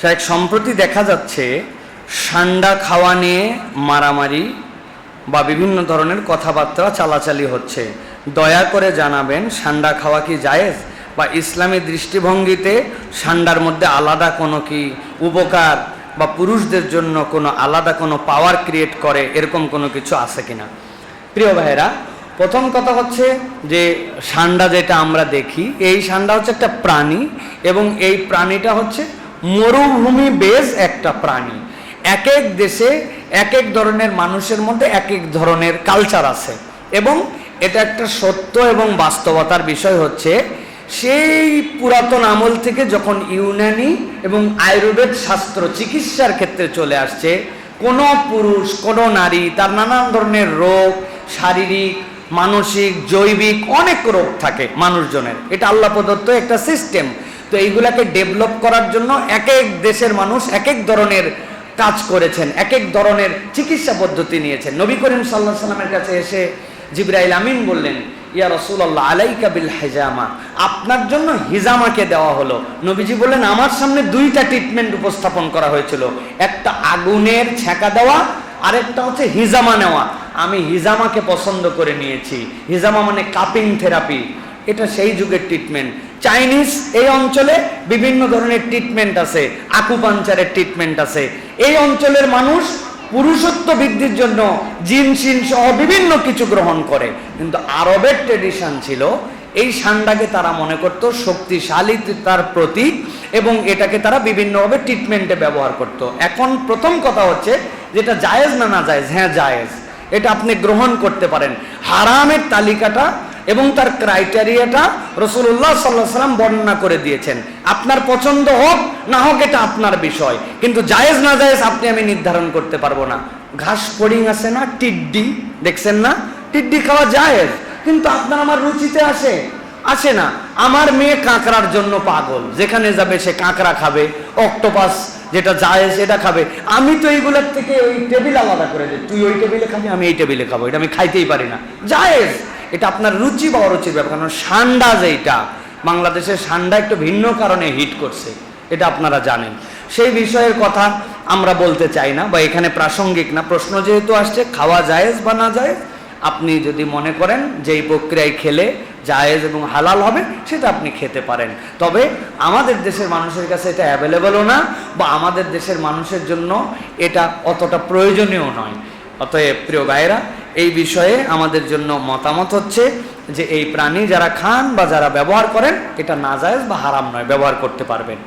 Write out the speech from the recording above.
শাহেক সম্প্রতি দেখা যাচ্ছে সান্ডা খাওয়া নিয়ে মারামারি বা বিভিন্ন ধরনের কথাবার্তা চালাচালি হচ্ছে। দয়া করে জানাবেন, সান্ডা খাওয়া কি জায়েজ? বা ইসলামী দৃষ্টিভঙ্গিতে সান্ডার মধ্যে আলাদা কোনো কি উপকার বা পুরুষদের জন্য কোনো আলাদা কোনো পাওয়ার ক্রিয়েট করে, এরকম কোনো কিছু আছে কিনা? প্রিয় ভাইয়েরা, প্রথম কথা হচ্ছে যে সান্ডা যেটা আমরা দেখি, এই সান্ডা হচ্ছে একটা প্রাণী এবং এই প্রাণীটা হচ্ছে মরুভূমি বেজ একটা প্রাণী। এক এক দেশে এক এক ধরনের মানুষের মধ্যে এক এক ধরনের কালচার আছে। এবং এটা একটা সত্য এবং বাস্তবতার বিষয় হচ্ছে, সেই পুরাতন আমল থেকে যখন ইউনানি এবং আয়ুর্বেদ শাস্ত্র চিকিৎসার ক্ষেত্রে চলে আসছে, কোনো পুরুষ, কোনো নারী, তার নানান ধরনের রোগ, শারীরিক, মানসিক, জৈবিক অনেক রোগ থাকে মানুষজনের। এটা আল্লাহ প্রদত্ত একটা সিস্টেম তো এইগুলাকে ডেভেলপ করার জন্য এক এক দেশের মানুষ এক এক ধরনের কাজ করেছেন এক এক ধরনের চিকিৎসা পদ্ধতি নিয়েছেন। নবী করিম সাল্লাহ সাল্লামের কাছে এসে জিব্রাইল আমিন বললেন, ইয়া রসুল্লাহ আলাইকা বিল হেজামা? আপনার জন্য হিজামাকে দেওয়া হলো। নবীজি বললেন, আমার সামনে দুইটা ট্রিটমেন্ট উপস্থাপন করা হয়েছিল। একটা আগুনের ছ্যাঁকা দেওয়া, আরেকটা হচ্ছে হিজামা নেওয়া। আমি হিজামাকে পছন্দ করে নিয়েছি। হিজামা মানে কাপিং থেরাপি। এটা সেই যুগের ট্রিটমেন্ট চাইনিজ এই অঞ্চলে বিভিন্ন ধরনের ট্রিটমেন্ট আছে আকুপাঞ্চারের ট্রিটমেন্ট আছে। এই অঞ্চলের মানুষ পুরুষত্ব বৃদ্ধির জন্য জিন সিন সহ বিভিন্ন কিছু গ্রহণ করে। কিন্তু আরবের ট্রেডিশন ছিল, এই সান্ডাকে তারা মনে করত শক্তিশালী তার প্রতীক এবং এটাকে তারা বিভিন্নভাবে ট্রিটমেন্টে ব্যবহার করত। এখন প্রথম কথা হচ্ছে যেটা জায়েজ না না জায়েজ হ্যাঁ জায়েজ। এটা আপনি গ্রহণ করতে পারেন। হারামের তালিকাটা এবং তার ক্রাইটেরিয়াটা রসুল্লাহ সাল্লাহ সাল্লাম বর্ণনা করে দিয়েছেন। আপনার পছন্দ হোক, না হোক, এটা আপনার বিষয়। কিন্তু জায়েজ, না জায়েজ, আপনি আমি নির্ধারণ করতে পারব না। ঘাস ফড়িং আছে না? টিড্ডি, দেখছেন না? টিড্ডি খাওয়া জায়েজ, কিন্তু আপনার আমার রুচিতে আসে। আসে না। আমার মেয়ে কাঁকড়ার জন্য পাগল। যেখানে যাবে, সে কাঁকড়া খাবে। অক্টোপাস, যেটা জায়েজ এটা খাবে। আমি তো এইগুলোর থেকে ওই টেবিল আলাদা করে দিই। তুই ওই টেবিলে খাবি, আমি এই টেবিলে খাব। এটা আমি খাইতেই পারি না। জায়েজ। এটা আপনার রুচি বা অরুচির ব্যাপার, কারণ সান্ডা যেটা বাংলাদেশের সান্ডা একটু ভিন্ন কারণে হিট করছে, এটা আপনারা জানেন। সেই বিষয়ের কথা আমরা বলতে চাই না, বা এখানে প্রাসঙ্গিক না। প্রশ্ন যেহেতু আসছে, খাওয়া জায়েজ বা না জায়েজ, আপনি যদি মনে করেন যে এই প্রক্রিয়ায় খেলে জায়েজ এবং হালাল হবে, সেটা আপনি খেতে পারেন। তবে আমাদের দেশের মানুষের কাছে এটা অ্যাভেলেবলও না, বা আমাদের দেশের মানুষের জন্য এটা অতটা প্রয়োজনীয় নয়। অতএব, প্রিয় ভাইয়েরা এই বিষয়ে আমাদের জন্য মতামত হচ্ছে যে এই প্রাণী যারা খান বা যারা ব্যবহার করেন, এটা নাজায়জ বা হারাম নয়, ব্যবহার করতে পারবেন।